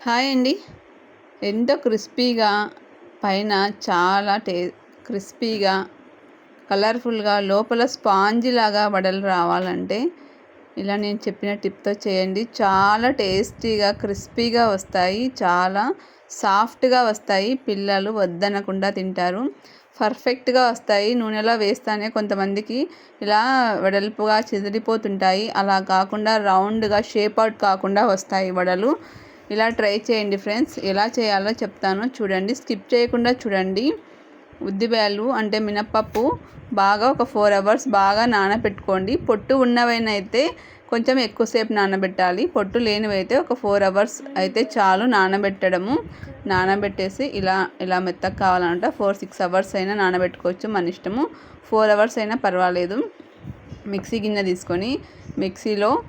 Hi అండి. ఎంతో క్రిస్పీగా పైన చాలా టే క్రిస్పీగా కలర్ఫుల్గా లోపల స్పాంజీ లాగా వడలు రావాలంటే ఇలా నేను చెప్పిన టిప్తో చేయండి. చాలా టేస్టీగా క్రిస్పీగా వస్తాయి. చాలా సాఫ్ట్గా వస్తాయి. పిల్లలు వద్దనకుండా తింటారు. పర్ఫెక్ట్గా వస్తాయి. నూనెలో వేస్తానే కొంతమందికి ఇలా వెడల్పుగా చెదిరిపోతుంటాయి. అలా కాకుండా రౌండ్గా షేప్ అవుట్ కాకుండా వస్తాయి వడలు. ఇలా ట్రై చేయండి ఫ్రెండ్స్. ఎలా చేయాలో చెప్తాను. చూడండి స్కిప్ చేయకుండా చూడండి. ఉద్దిబేలు అంటే మినప్పప్పు బాగా ఒక ఫోర్ అవర్స్ బాగా నానబెట్టుకోండి. పొట్టు ఉన్నవైనైతే కొంచెం ఎక్కువసేపు నానబెట్టాలి. పొట్టు లేనివైతే ఒక ఫోర్ అవర్స్ అయితే చాలు నానబెట్టడము. నానబెట్టేసి ఇలా ఇలా మెత్తగా కావాలంటే. ఫోర్ సిక్స్ అవర్స్ అయినా నానబెట్టుకోవచ్చు మన ఇష్టము. ఫోర్ అవర్స్ అయినా పర్వాలేదు. మిక్సీ గిన్నె తీసుకొని మిక్సీలో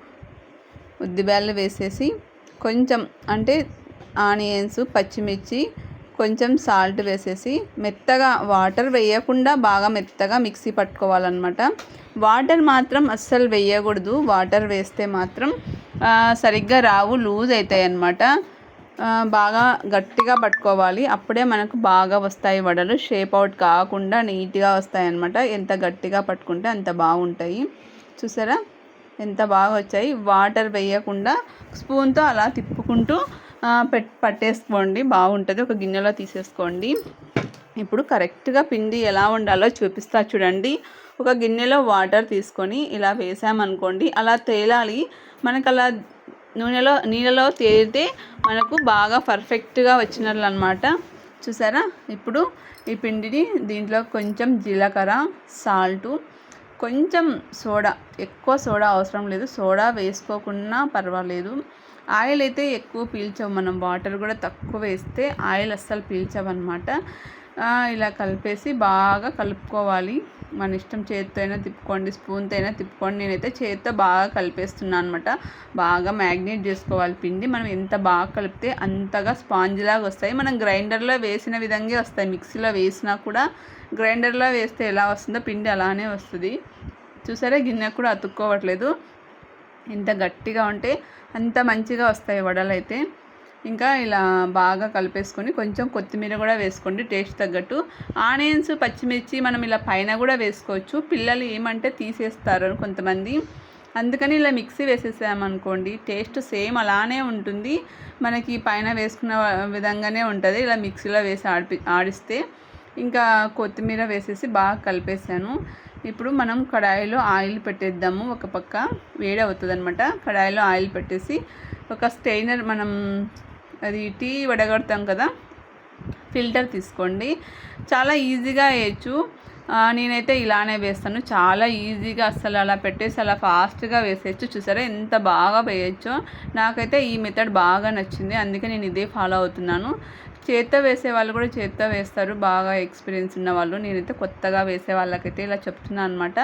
ఉద్దిబేళ్ళు వేసేసి కొంచెం అంటే ఆనియన్స్ పచ్చిమిర్చి కొంచెం సాల్ట్ వేసేసి మెత్తగా వాటర్ వేయకుండా బాగా మెత్తగా మిక్సీ పట్టుకోవాలన్నమాట. వాటర్ మాత్రం అస్సలు వేయకూడదు. వాటర్ వేస్తే మాత్రం సరిగ్గా రావు లూజ్ అవుతాయి అన్నమాట బాగా గట్టిగా పట్టుకోవాలి. అప్పుడే మనకు బాగా వస్తాయి వడలు. షేప్ అవుట్ కాకుండా నీట్గా వస్తాయి అన్నమాట ఎంత గట్టిగా పట్టుకుంటే అంత బాగుంటాయి. చూసారా? ఎంత బాగా వచ్చాయి వాటర్ వేయకుండా స్పూన్తో అలా తిప్పుకుంటూ పెట్ పట్టేసుకోండి. బాగుంటుంది. ఒక గిన్నెలో తీసేసుకోండి. ఇప్పుడు కరెక్ట్గా పిండి ఎలా ఉండాలో చూపిస్తా చూడండి. ఒక గిన్నెలో వాటర్ తీసుకొని ఇలా వేసామనుకోండి అలా తేలాలి. మనకు అలా నూనెలో నీళ్ళలో తేలితే మనకు బాగా పర్ఫెక్ట్గా వచ్చినట్లు అనమాట చూసారా? ఇప్పుడు ఈ పిండిని దీంట్లో కొంచెం జీలకర్ర సాల్టు కొంచెం సోడా ఎక్కువ సోడా అవసరం లేదు. సోడా వేసుకోకున్నా పర్వాలేదు. ఆయిల్ అయితే ఎక్కువ పీల్చవు మనం. వాటర్ కూడా తక్కువ వేస్తే ఆయిల్ అస్సలు పీల్చవన్నమాట ఇలా కలిపేసి బాగా కలుపుకోవాలి. మన ఇష్టం చేతితో అయినా తిప్పుకోండి స్పూన్తో అయినా తిప్పుకోండి. నేనైతే చేతితో బాగా కలిపేస్తున్నాను అనమాట బాగా మ్యాగ్నేట్ చేసుకోవాలి. పిండి మనం ఎంత బాగా కలిపితే అంతగా స్పాంజ్ లాగా వస్తాయి. మనం గ్రైండర్లో వేసిన విధంగా వస్తాయి. మిక్సీలో వేసినా కూడా గ్రైండర్లో వేస్తే ఎలా వస్తుందో పిండి అలానే వస్తుంది. చూసారా? గిన్నె కూడా అతుక్కోవట్లేదు. ఎంత గట్టిగా ఉంటే అంత మంచిగా వస్తాయి వడలు అయితే ఇంకా ఇలా బాగా కలిపేసుకొని కొంచెం కొత్తిమీర కూడా వేసుకోండి టేస్ట్ తగ్గట్టు. ఆనియన్స్ పచ్చిమిర్చి మనం ఇలా పైన కూడా వేసుకోవచ్చు. పిల్లలు ఏమంటే తీసేస్తారు కొంతమంది. అందుకని ఇలా మిక్సీ వేసేసామనుకోండి టేస్ట్ సేమ్ అలానే ఉంటుంది. మనకి పైన వేసుకున్న విధంగానే ఉంటుంది. ఇలా మిక్సీలో వేసి ఆడిపి ఆడిస్తే. ఇంకా కొత్తిమీర వేసేసి బాగా కలిపేసాను. ఇప్పుడు మనం కడాయిలో ఆయిల్ పెట్టేద్దాము. ఒక పక్క వేడి అవుతుంది అనమాట కడాయిలో ఆయిల్ పెట్టేసి ఒక స్టెయినర్ మనం అది టీ వడగడతాం కదా. ఫిల్టర్ తీసుకోండి. చాలా ఈజీగా వేయచ్చు నేనైతే ఇలానే వేస్తాను. చాలా ఈజీగా అస్సలు అలా పెట్టేసి అలా ఫాస్ట్గా వేసేయచ్చు. చూసారా? ఎంత బాగా వేయచ్చో. నాకైతే ఈ మెథడ్ బాగా నచ్చింది. అందుకే నేను ఇదే ఫాలో అవుతున్నాను. చేత్తో వేసే వాళ్ళు కూడా చేత్తో వేస్తారు. బాగా ఎక్స్పీరియన్స్ ఉన్న వాళ్ళు. నేనైతే కొత్తగా వేసే వాళ్ళకైతే ఇలా చెప్తున్నాను అనమాట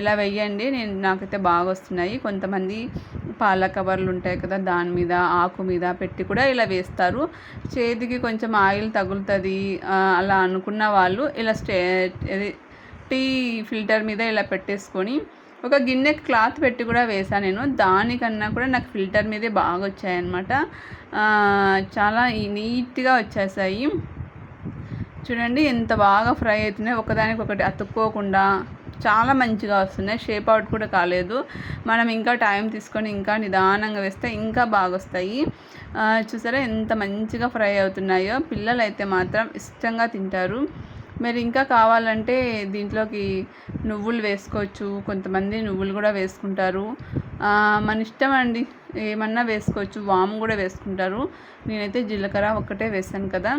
ఇలా వెయ్యండి నేను నాకైతే బాగా వస్తున్నాయి. కొంతమంది పాల కవర్లు ఉంటాయి కదా దాని మీద ఆకు మీద పెట్టి కూడా ఇలా వేస్తారు. చేతికి కొంచెం ఆయిల్ తగులుతుంది అలా అనుకున్న వాళ్ళు ఇలా స్టే టీ ఫిల్టర్ మీద ఇలా పెట్టేసుకొని ఒక గిన్నె క్లాత్ పెట్టి కూడా వేసాను నేను. దానికన్నా కూడా నాకు ఫిల్టర్ మీదే బాగా వచ్చాయన్నమాట. చాలా నీట్గా వచ్చేసాయి. చూడండి ఎంత బాగా ఫ్రై అవుతున్నాయి. ఒకదానికి ఒకటి అతుక్కోకుండా చాలా మంచిగా వస్తున్నాయి. షేప్ అవుట్ కూడా కాలేదు. మనం ఇంకా టైం తీసుకొని ఇంకా నిదానంగా వేస్తే ఇంకా బాగా వస్తాయి. చూసారా ఎంత మంచిగా ఫ్రై అవుతున్నాయో. పిల్లలు అయితే మాత్రం ఇష్టంగా తింటారు. మీరు ఇంకా కావాలంటే దీంట్లోకి నువ్వులు వేసుకోవచ్చు. కొంతమంది నువ్వులు కూడా వేసుకుంటారు. మన ఇష్టం అండి ఏమన్నా వేసుకోవచ్చు. వాము కూడా వేసుకుంటారు. నేనైతే జీలకర్ర ఒక్కటే వేసాను కదా.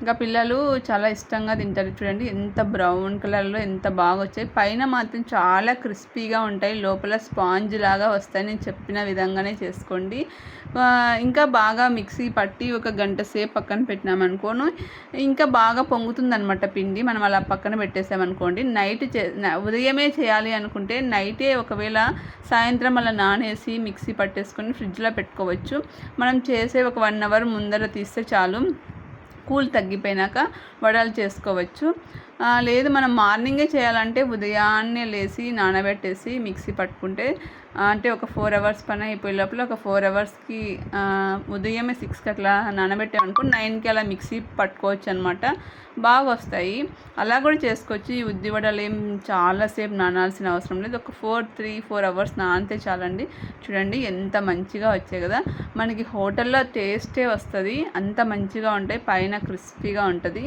ఇంకా పిల్లలు చాలా ఇష్టంగా తింటారు. చూడండి ఎంత బ్రౌన్ కలర్లో ఎంత బాగా వచ్చాయి. పైన మాత్రం చాలా క్రిస్పీగా ఉంటాయి. లోపల స్పాంజ్ లాగా వస్తాయి. నేను చెప్పిన విధంగానే చేసుకోండి. ఇంకా బాగా మిక్సీ పట్టి ఒక గంట సేపు పక్కన పెట్టినామనుకోను ఇంకా బాగా పొంగుతుందనమాట పిండి. మనం అలా పక్కన పెట్టేసామనుకోండి నైట్ చే ఉదయమే చేయాలి అనుకుంటే నైటే ఒకవేళ సాయంత్రం అలా నానేసి మిక్సీ పట్టేసుకొని ఫ్రిడ్జ్లో పెట్టుకోవచ్చు. మనం చేసే ఒక వన్ అవర్ ముందర తీస్తే చాలు. కూల్ తగ్గిపోయినాక వడలు చేసుకోవచ్చు. లేదు మనం మార్నింగే చేయాలంటే ఉదయాన్నే లేచి నానబెట్టేసి మిక్సీ పట్టుకుంటే అంటే ఒక ఫోర్ అవర్స్ పని అయిపోయే లోపల ఒక ఫోర్ అవర్స్కి ఉదయమే సిక్స్కి అట్లా నానబెట్టామనుకో నైన్కి అలా మిక్సీ పట్టుకోవచ్చు అనమాట బాగా వస్తాయి. అలా కూడా చేసుకోవచ్చు ఈ ఉద్ది వడలు ఏం చాలాసేపు నానాల్సిన అవసరం లేదు. ఒక ఫోర్ త్రీ ఫోర్ అవర్స్ నానితే చాలండి. చూడండి ఎంత మంచిగా వచ్చాయి కదా. మనకి హోటల్లో టేస్టే వస్తుంది. అంత మంచిగా ఉంటాయి. పైన క్రిస్పీగా ఉంటుంది.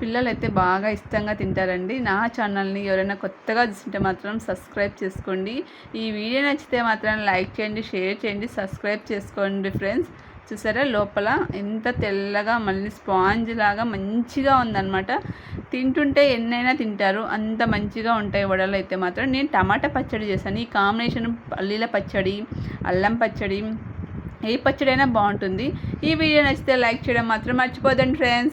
పిల్లలు అయితే బాగా ఇష్టంగా తింటారండి. నా ఛానల్ని ఎవరైనా కొత్తగా చూస్తుంటే మాత్రం సబ్స్క్రైబ్ చేసుకోండి. ఈ వీడియో నచ్చితే మాత్రం లైక్ చేయండి షేర్ చేయండి సబ్స్క్రైబ్ చేసుకోండి ఫ్రెండ్స్. చూసారా లోపల ఎంత తెల్లగా మళ్ళీ స్పాంజ్ లాగా మంచిగా ఉందన్నమాట. తింటుంటే ఎన్నైనా తింటారు. అంత మంచిగా ఉంటాయి వడలు అయితే మాత్రం. నేను టమాటా పచ్చడి చేశాను. ఈ కాంబినేషన్ పల్లీల పచ్చడి అల్లం పచ్చడి ఏ పచ్చడి అయినా బాగుంటుంది. ఈ వీడియో నచ్చితే లైక్ చేయడం మాత్రం మర్చిపోదండి ఫ్రెండ్స్.